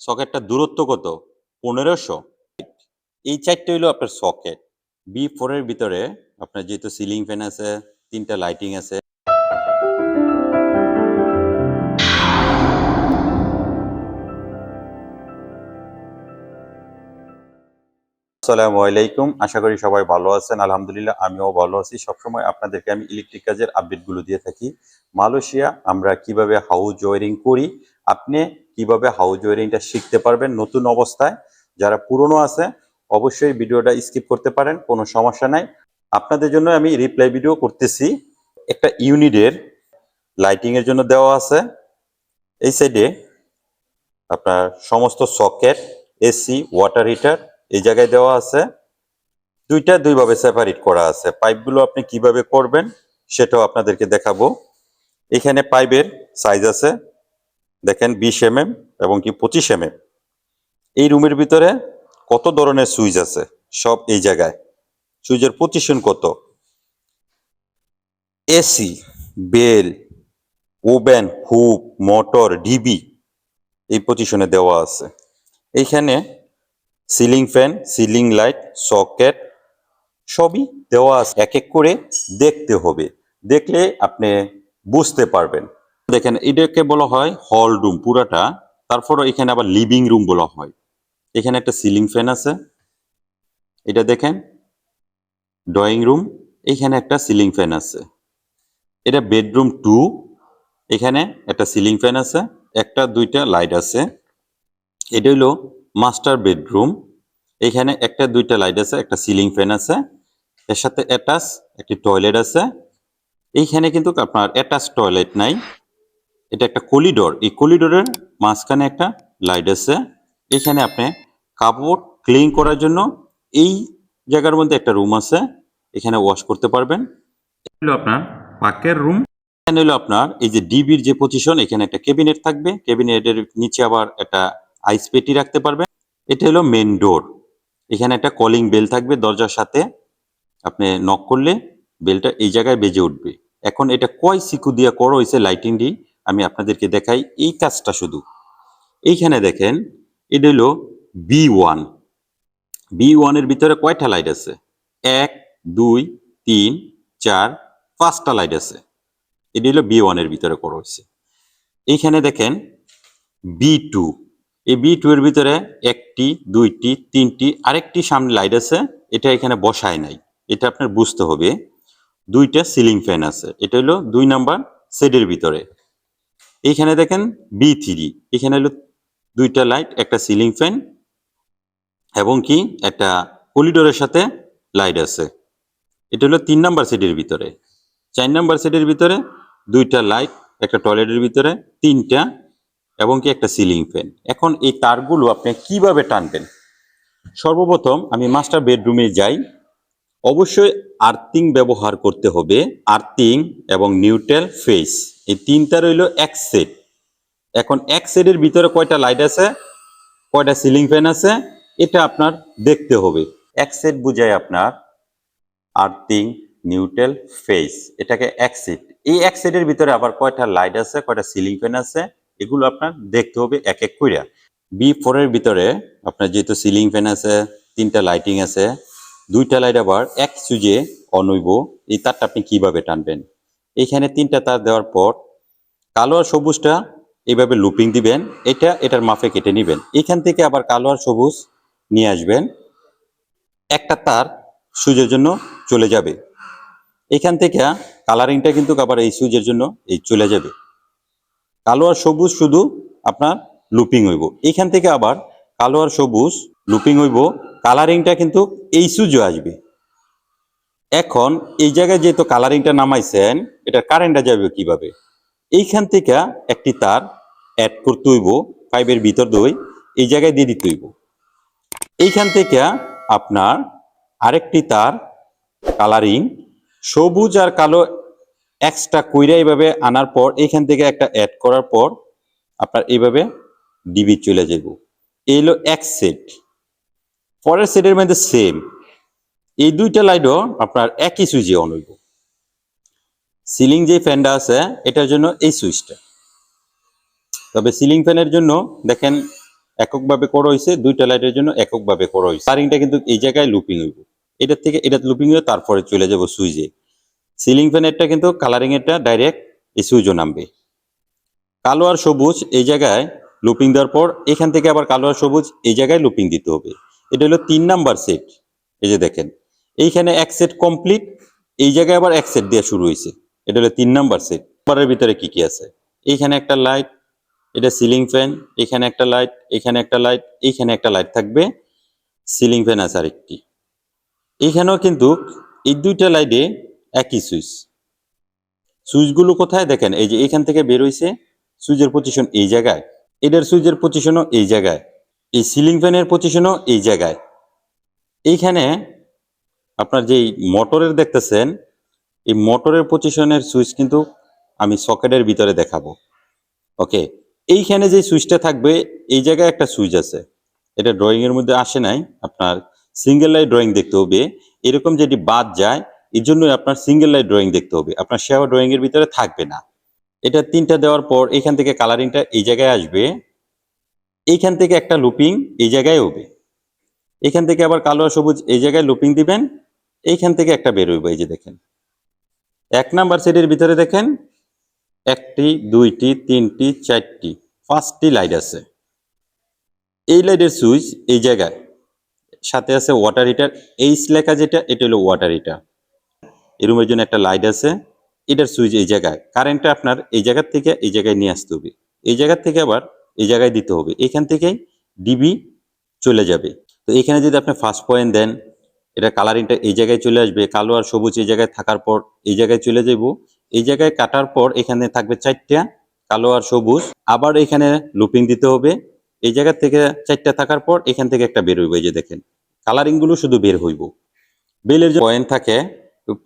সকেটটার দূরত্ব কত? পনেরোশো। এই চারটে হইল আপনার সকেট বি ফোরের ভিতরে আপনার যেহেতু সিলিং ফ্যান আছে, তিনটা লাইটিং আছে। আসসালামু আলাইকুম। আশা করি সবাই ভালো আছেন। আলহামদুলিল্লাহ, আমিও ভালো আছি। সবসময় আপনাদেরকে আমি ইলেকট্রিক কাজের আপডেটগুলো দিয়ে থাকি। মালয়েশিয়া, আমরা কীভাবে হাউস ওয়ারিং করি আপনি কীভাবে হাউস ওয়ারিংটা শিখতে পারবেন নতুন অবস্থায়? যারা পুরনো আছে, অবশ্যই ভিডিওটা স্কিপ করতে পারেন, কোনো সমস্যা নাই। আপনাদের জন্য আমি রিপ্লাই ভিডিও করতেছি। একটা ইউনিটের লাইটিং এর জন্য দেওয়া আছে। এই সাইডে আপনার সমস্ত সকেট এসি ওয়াটার হিটার এই জায়গায় দেওয়া আছে। দুইটা দুইভাবে সেপারেট করা আছে। পাইপগুলো আপনি কীভাবে করবেন, সেটাও আপনাদেরকে দেখাবো। এখানে পাইপের সাইজ আছে। দেখেন বিশ এম এবং কি পঁচিশ এম এই রুমের ভিতরে কত ধরনের সুইচ আছে? সব এই জায়গায়। সুইচের পজিশন কত? AC, bell, oven, hob, motor, DB এই পজিশনে দেওয়া আছে। এইখানে ceiling fan, ceiling light, socket সবই দেওয়া আছে। এক এক করে দেখতে হবে। দেখলে আপনি বুঝতে পারবেন। দেখেন, এটাকে বলা হয় হল রুম পুরাটা। তারপর এখানে আবার লিভিং রুম বলা হয়। এখানে একটা সিলিং ফ্যান আছে। এটা দেখেন ড্রয়িং রুম এখানে একটা সিলিং ফ্যান আছে। এটা বেডরুম টু এখানে একটা সিলিং ফ্যান আছে, একটা, দুইটা লাইট আছে। এটা হলো মাস্টার বেডরুম এখানে একটা, দুইটা লাইট আছে, একটা সিলিং ফ্যান আছে। এর সাথে অ্যাটাচ একটি টয়লেট আছে। এইখানে কিন্তু আপনার অ্যাটাচ টয়লেট নাই। এটা একটা কলিডোর। এই কলিডোরের মাঝখানে একটা লাইট আছে। এখানে আপনি কাপড় ক্লিন করার জন্য এই জায়গার মধ্যে একটা রুম আছে। এখানে ওয়াশ করতে পারবেন। হলো আপনার পাকের রুম। এখানে হলো আপনার এই যে ডিবির যে পজিশন এখানে একটা ক্যাবিনেট থাকবে। ক্যাবিনেটের নিচে আবার একটা আইস পেটি রাখতে পারবেন। এটা হলো মেন ডোর। এখানে একটা কলিং বেল থাকবে দরজার সাথে। আপনি নক করলে বেলটা এই জায়গায় বেজে উঠবে। এখন এটা কয় সিকু দিয়া করো হয়েছে লাইটিং লাইটিংটি আমি আপনাদেরকে দেখাই এই কাজটা শুধু। এইখানে দেখেন, এটা হলো বি ওয়ান। বি ওয়ানের ভিতরে কয়টা লাইট আছে? এক, দুই, তিন, চার, পাঁচটা লাইট আছে। এটা হলো বি ওয়ানের ভিতরে করা হয়েছে। এইখানে দেখেন, বি টু। এই বি টু এর ভিতরে একটি, দুইটি, তিনটি, আরেকটি সামনে লাইট আছে, এটা এখানে বসায় নাই। এটা আপনার বুঝতে হবে। দুইটা সিলিং ফ্যান আছে। এটা হলো দুই নাম্বার সেটের ভিতরে। এইখানে দেখেন বি থ্রি এখানে হলো দুইটা লাইট একটা সিলিং ফ্যান এবং কি একটা কলিডোরের সাথে লাইট আছে। এটা হলো তিন নাম্বার সেটের ভিতরে। চার নাম্বার সেটের ভিতরে দুইটা লাইট একটা টয়লেটের ভিতরে তিনটা এবং কি একটা সিলিং ফ্যান এখন এই তারগুলো আপনি কীভাবে টানবেন? সর্বপ্রথম আমি মাস্টার বেডরুমে যাই। অবশ্যই আর্থিং ব্যবহার করতে হবে। আর্থিং এবং নিউট্রাল ফেস এই তিনটা রইল এক সেট এখন এক সেটের ভিতরে কয়টা লাইট আছে? কয়টা সিলিং ফ্যান আছে? এটা আপনার দেখতে হবে। এক সেট বুঝায় আপনার আর্থিং নিউট্রাল ফেস এটাকে এক সেট এই এক সেটের ভিতরে আবার কয়টা লাইট আছে, কয়টা সিলিং ফ্যান আছে, এগুলো আপনার দেখতে হবে এক এক কইরা। বি ফোরের ভিতরে আপনার যেহেতু সিলিং ফ্যান আছে, তিনটা লাইটিং আছে, দুইটা লাইট আবার এক সুইচে অনইব এই তারটা আপনি কীভাবে টানবেন? এইখানে তিনটা তার দেওয়ার পর কালো আর সবুজটা এইভাবে লুপিং দিবেন। এটা এটার মাফে কেটে নেবেন। এখান থেকে আবার কালো আর সবুজ নিয়ে আসবেন। একটা তার সুইচের জন্য চলে যাবে। এখান থেকে কালারিংটা কিন্তু আবার এই সুইচের জন্য এই চলে যাবে। কালো আর সবুজ শুধু আপনার লুপিং হইব। এখান থেকে আবার কালো আর সবুজ লুপিং হইব। কালারিংটা কিন্তু এই সুইচও আসবে। এখন এই জায়গায় যেহেতু কালারিংটা নামাইছেন, এটা কারেন্টটা যাবে কীভাবে? এইখান থেকে একটি তার অ্যাড করতে হইব পাইপের ভিতর দই, এই জায়গায় দিয়ে দিতে হইব। এইখান থেকে আপনার আরেকটি তার কালারিং সবুজ আর কালো এক্সট্রা কইরা এইভাবে আনার পর, এইখান থেকে একটা অ্যাড করার পর আপনার এইভাবে ডিবি চলে যাব এই হলো এক সেট পরের সেটের মধ্যে সেম এই দুইটা লাইটও আপনার একই সুইচে অন হইব। সিলিং যে ফ্যানটা আছে, এটার জন্য এই সুইচটা তবে সিলিং ফ্যানের জন্য দেখেন এককভাবে করা হয়েছে দুইটা লাইটের জন্য এককভাবে করা হয়েছে তারিংটা কিন্তু এই জায়গায় লুপিং হইব। এটার থেকে এটা লুপিং হয়ে তারপরে চলে যাব সুইচে সিলিং ফ্যানেরটা কিন্তু কালারিং এরটা ডাইরেক্ট এই সুইচও নামবে। কালো আর সবুজ এই জায়গায় লুপিং দেওয়ার পর এখান থেকে আবার কালো আর সবুজ এই জায়গায় লুপিং দিতে হবে। এটা হলো তিন নাম্বার সেট এই যে দেখেন এইখানে এক সেট কমপ্লিট এই জায়গায় আবার এক সেট দেওয়া শুরু হয়েছে। এটা হলো তিন নাম্বার সেট নাম্বারের ভিতরে কি কি আছে? এইখানে একটা লাইট এটা সিলিং ফ্যান এখানে একটা লাইট এখানে একটা লাইট এইখানে একটা লাইট থাকবে। সিলিং ফ্যান আছে আরেকটি। এইখানেও কিন্তু এই দুইটা লাইটে একই সুইচ সুইচগুলো কোথায় দেখেন? এই যে এখান থেকে বের হইছে সুইচের পজিশন এই জায়গায়। এটার সুইচের পজিশনও এই জায়গায়। এই সিলিং ফ্যানের পজিশনও এই জায়গায়। এইখানে আপনার যে মোটরের দেখতেছেন, এই মোটরের পজিশনের সুইচ কিন্তু আমি সকেটের ভিতরে দেখাবো। ওকে এইখানে যে সুইচটা থাকবে, এই জায়গায় একটা সুইচ আছে। এটা ড্রয়িং এর মধ্যে আসে নাই, আপনার সিঙ্গেল লাইট ড্রয়িং দেখতে হবে। এরকম যেটি বাদ যায় এর জন্যই আপনার সিঙ্গেল লাইট ড্রয়িং দেখতে হবে। আপনার সেবা ড্রয়িং এর ভিতরে থাকবে না। এটা তিনটা দেওয়ার পর এখান থেকে কালারিংটা এই জায়গায় আসবে। এইখান থেকে একটা লুপিং এই জায়গায় হবে। এখান থেকে আবার কালো সবুজ এই জায়গায় লুপিং দিবেন। এইখান থেকে একটা বের হইব এই যে দেখেন। এক নাম্বার সেটের ভিতরে দেখেন, একটি, দুইটি, তিনটি, চারটি, পাঁচটি লাইট আছে। এই লাইটের সুইচ এই জায়গায়, সাথে আছে ওয়াটার হিটার এইচ লেখা যেটা, এটা হলো ওয়াটার হিটার এই রুমের জন্য একটা লাইট আছে, এটার সুইচ এই জায়গায় কারেন্টটা আপনার এই জায়গার থেকে এই জায়গায় নিয়ে আসতে হবে। এই জায়গার থেকে আবার এই জায়গায় দিতে হবে। এখান থেকেই ডিবি চলে যাবে। তো এখানে যদি আপনি ফার্স্ট পয়েন্ট দেন এটা কালারিংটা এই জায়গায় চলে আসবে, কালো আর সবুজ এই জায়গায় থাকার পর এই জায়গায় চলে যাব এই জায়গায় কাটার পর এখানে থাকবে চারটা কালো আর সবুজ। আবার এখানে লুপিং দিতে হবে। এই জায়গা থেকে চারটা থাকার পর এখান থেকে একটা বের হইব, এই যে দেখেন। কালারিংগুলো শুধু বের হইব। বেলের যে পয়েন্ট থাকে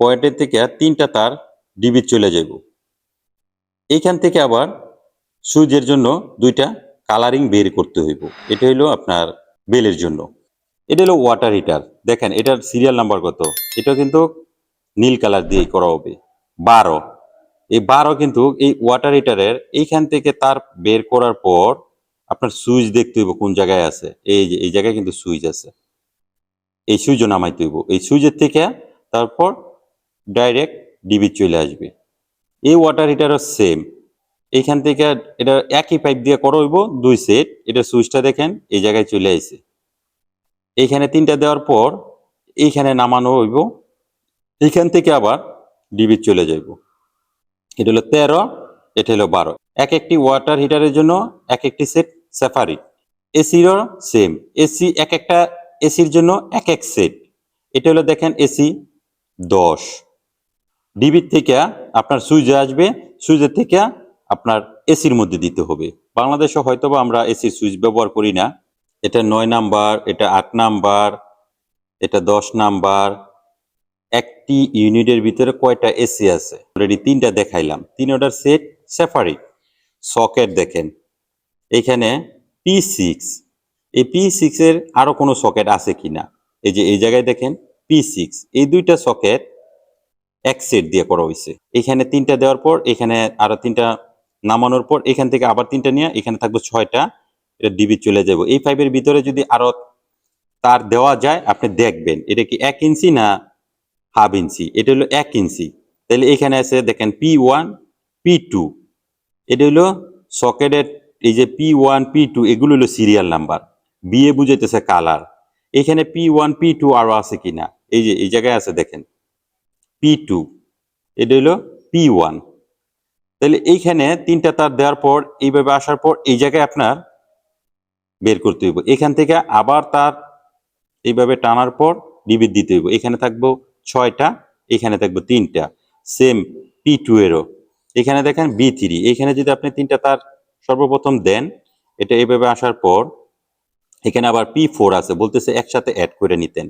পয়েন্টের থেকে তিনটা তার ডিবি চলে যাব এইখান থেকে আবার সুইচের জন্য দুইটা কালারিং বের করতে হইব। এটা হইল আপনার বেলের জন্য। এটা হলো ওয়াটার হিটার দেখেন, এটার সিরিয়াল নাম্বার কত? এটা কিন্তু নীল কালার দিয়ে করা হবে। বারো। এই বারো কিন্তু এই ওয়াটার হিটারের এইখান থেকে তার বের করার পর আপনার সুইচ দেখতে হইব কোন জায়গায় আছে। এই যে, এই জায়গায় কিন্তু সুইচ আছে। এই সুইচও নামাইতে হইব। এই সুইচের থেকে তারপর ডাইরেক্ট ডিবি চলে আসবে। এই ওয়াটার হিটারও সেম এইখান থেকে এটা একই পাইপ দিয়ে করা হইব, দুই সেট এটা সুইচটা দেখেন, এই জায়গায় চলে আইছে। এইখানে তিনটা দেওয়ার পর এইখানে নামানো হইব। এইখান থেকে আবার ডিবি চলে যাইব। এটা হলো তেরো, এটা হলো বারো। এক একটি ওয়াটার হিটারের জন্য এক একটি সেট সেপারেট এসিরও সেম এসি এক একটা এসির জন্য এক এক সেট এটা হলো দেখেন এসি দশ। ডিবির থেকে আপনার সুইচে আসবে। সুইচের থেকে আপনার এসির মধ্যে দিতে হবে। বাংলাদেশে হয়তোবা আমরা এসির সুইচ ব্যবহার করি না। এটা নয় নাম্বার, এটা আট নাম্বার, এটা দশ নাম্বার। একটি ইউনিটের ভিতরে কয়টা এসি আছে? অলরেডি তিনটা দেখাইলাম। তিনটার সেট সেপারেট সকেট দেখেন। এখানে পি সিক্স এই পি সিক্স এর আরও কোনো সকেট আছে কিনা? এই যে, এই জায়গায় দেখেন পি সিক্স এই দুইটা সকেট এক সেট দিয়ে করা হয়েছে এখানে তিনটা দেওয়ার পর, এখানে আরও তিনটা নামানোর পর, এখান থেকে আবার তিনটা নিয়ে, এখানে থাকবে ছয়টা। ডিবি চলে যাব। এই পাইপের ভিতরে যদি আরও তার দেওয়া যায়, আপনি দেখবেন, এটা কি এক ইঞ্চি না হাফ ইঞ্চি এটা হলো এক ইঞ্চি তাহলে এখানে আছে, দেখেন পি ওয়ান পি টু এটা হলো সকেটের এই যে পি ওয়ান পি টু এগুলো হলো সিরিয়াল নাম্বার বিয়ে বুঝাইতেছে কালার এখানে পি ওয়ান পি টু আরও আছে কিনা? এই যে, এই জায়গায় আছে, দেখেন। পি টু এটা হলো পি ওয়ান তাহলে এইখানে তিনটা তার দেওয়ার পর, এইভাবে আসার পর, এই জায়গায় আপনার বের করতে হইব। এখান থেকে আবার তার এইভাবে টানার পর ডিবিট দিতে হইব। এখানে থাকব ছয়টা, এখানে থাকব তিনটা। সেম পি টু এরও এখানে দেখেন বি থ্রি এখানে যদি আপনি তিনটা তার সর্বপ্রথম দেন, এটা এইভাবে আসার পর এখানে আবার পি ফোর আছে, বলতেছে একসাথে অ্যাড করে নিতেন।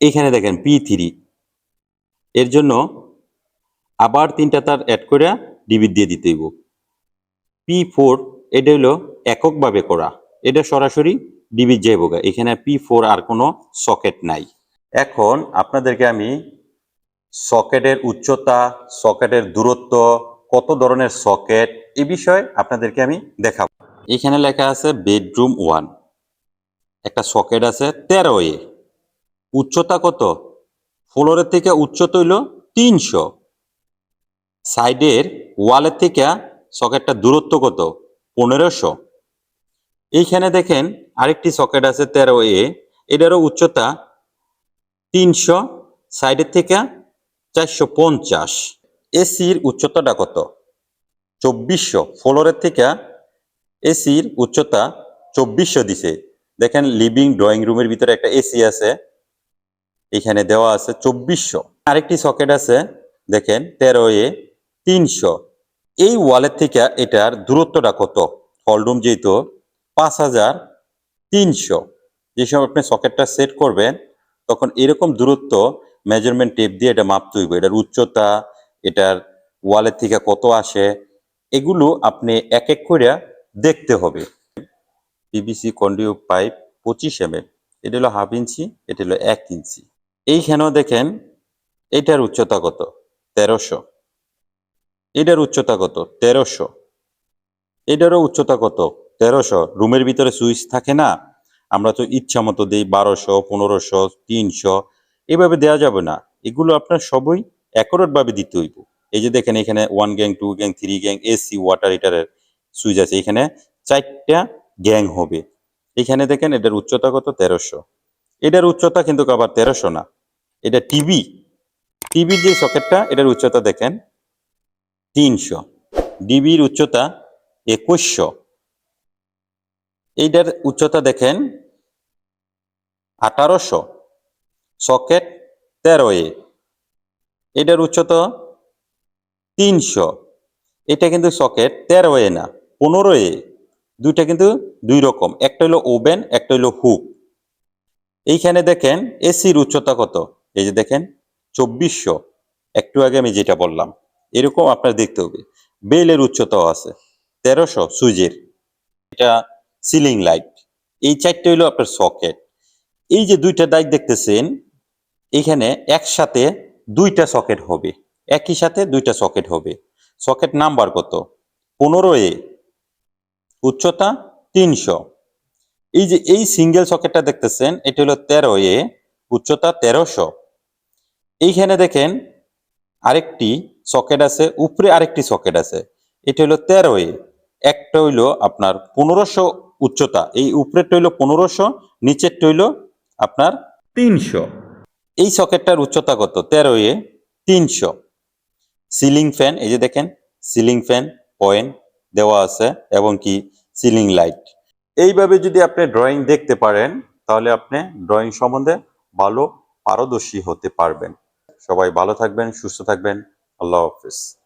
এখানে দেখেন পি থ্রি এর জন্য আবার তিনটা তার অ্যাড করে ডিবিট দিয়ে দিতে হইব। পি ফোর এটা হলো এককভাবে করা। এটা সরাসরি ডিবি ডিবিট যাইবগা এখানে পি ফোর আর কোনো সকেট নাই। এখন আপনাদেরকে আমি সকেটের উচ্চতা, সকেটের দূরত্ব, কত ধরনের সকেট, এ বিষয়ে আপনাদেরকে আমি দেখাবো। এখানে লেখা আছে বেডরুম ওয়ান। একটা সকেট আছে তেরো এ। উচ্চতা কত? ফ্লোরের থেকে উচ্চতা হইল তিনশো। সাইডের ওয়ালের থেকে সকেটটা দূরত্ব কত? পনেরোশো। এইখানে দেখেন আরেকটি সকেট আছে তেরো এ। এটারও উচ্চতা তিনশো, সাইডের থেকে চারশো পঞ্চাশ। এসির উচ্চতাটা কত? চব্বিশশো। ফ্লোরের থেকে এসির উচ্চতা চব্বিশশো দিছে। দেখেন লিভিং ড্রয়িং রুমের ভিতরে একটা এসি আছে। এখানে দেওয়া আছে চব্বিশশো। আরেকটি সকেট আছে, দেখেন তেরো এ তিনশো। এই ওয়ালের থেকে এটার দূরত্বটা কত? হলরুম যেহেতু পাঁচ হাজার তিনশো। যে সময় আপনি সকেটটা সেট করবেন, তখন এরকম দূরত্ব মেজারমেন্ট টেপ দিয়ে এটা মাপতে হইব। এটার উচ্চতা, এটার ওয়ালের থেকে কত আসে, এগুলো আপনি এক এক করে দেখতে হবে। পিভিসি কন্ডিউ পাইপ পঁচিশ এম এটা হলো হাফ ইঞ্চি এটা হলো এক ইঞ্চি এইখানেও দেখেন, এটার উচ্চতা কত? তেরোশো। এটার উচ্চতা কত? তেরোশো। এটারও উচ্চতা কত? তেরোশো। রুমের ভিতরে সুইচ থাকে না? আমরা তো ইচ্ছা মতো দিই বারোশো, পনেরোশো, তিনশো। এভাবে দেওয়া যাবে না। এগুলো আপনার সবই ভাবে দিতে হইব। এই যে দেখেন এখানে one gang two gang three gang AC water হিটারের switch আছে। এখানে চারটা গ্যাং হবে। এখানে দেখেন এটার উচ্চতা কত? তেরোশো। এটার উচ্চতা কিন্তু আবার তেরোশো না। এটা টিভি টিভির যে সকেটটা এটার উচ্চতা দেখেন। তিনশো ডিবির উচ্চতা একুশশো। এইটার উচ্চতা দেখেন আঠারোশো। সকেট তেরো এ এটার উচ্চতা তিনশো। এটা কিন্তু সকেট তেরো এ না পনেরো এ দুইটা কিন্তু দুই রকম, একটা হলো ওভেন, একটা হলো হুক। এইখানে দেখেন এসির উচ্চতা কত? এই যে দেখেন, চব্বিশশো। একটু আগে আমি যেটা বললাম। এরকম আপনার দেখতে হবে। বেলের উচ্চতাও আছে, তেরোশো সুইচের এটা সিলিং লাইট এই চারটে হলো আপনার সকেট এই যে দুইটা দাগ দেখতেছেন, এখানে একসাথে দুইটা সকেট হবে। একই সাথে দুইটা সকেট হবে। সকেট নাম্বার কত? পনেরো এ। উচ্চতা তিনশো। এই যে এই সিঙ্গেল সকেটটা দেখতেছেন, এটা হলো তেরো এ। উচ্চতা তেরোশো। এইখানে দেখেন আরেকটি সকেট আছে, উপরে আরেকটি সকেট আছে। এটা হলো তেরো এ একটা হইল আপনার পনেরোশো উচ্চতা। এই উপরেরটা হইল পনেরোশো, নিচেরটা হইল আপনার তিনশো। এই সকেটটার উচ্চতা কত? তেরো এ তিনশো। সিলিং ফ্যান, এই যে দেখেন, সিলিং ফ্যান, পয়েন্ট দেওয়া আছে, এবং কি? Ceiling light. এইভাবে যদি আপনি ড্রয়িং দেখতে পারেন, তাহলে আপনি ড্রয়িং সম্বন্ধে ভালো পারদর্শী হতে পারবেন। সবাই ভালো থাকবেন, সুস্থ থাকবেন। আল্লাহ হাফিজ